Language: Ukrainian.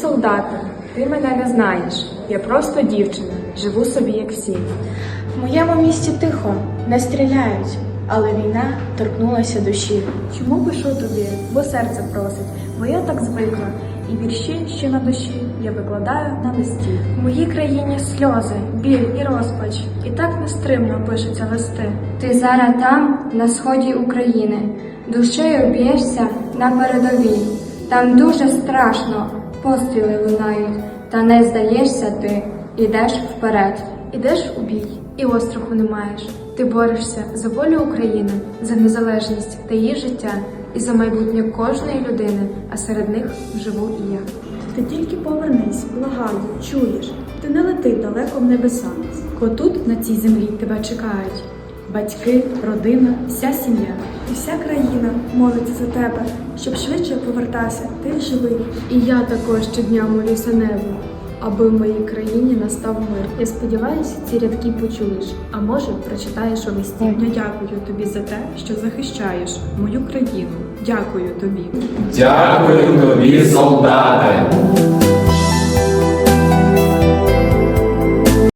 солдате, ти мене не знаєш. Я просто дівчина, живу собі як всі. В моєму місті тихо, не стріляють, але війна торкнулася душі. Чому пишу тобі? Бо серце просить, бо я так звикла. І вірші, що на душі, я викладаю на листі. В моїй країні сльози, біль і розпач, і так нестримно пишуться листи. Ти зараз там, на сході України, душею б'єшся на передовій. Там дуже страшно, постріли лунають, та не здаєшся ти, ідеш вперед. Ідеш у бій, і остраху не маєш. Ти борешся за волю України, за незалежність та її життя, і за майбутнє кожної людини, а серед них живу і я. Ти тільки повернись, благаю, чуєш, ти не лети далеко в небеса, бо тут, на цій землі, тебе чекають батьки, родина, вся сім'я. І вся країна молиться за тебе, щоб швидше повертався, ти живий. І я також щодня молюся небу, аби в моїй країні настав мир. Я сподіваюся, ці рядки почуєш, а може, прочитаєш у листі. Я дякую тобі за те, що захищаєш мою країну. Дякую тобі. Дякую тобі, солдате,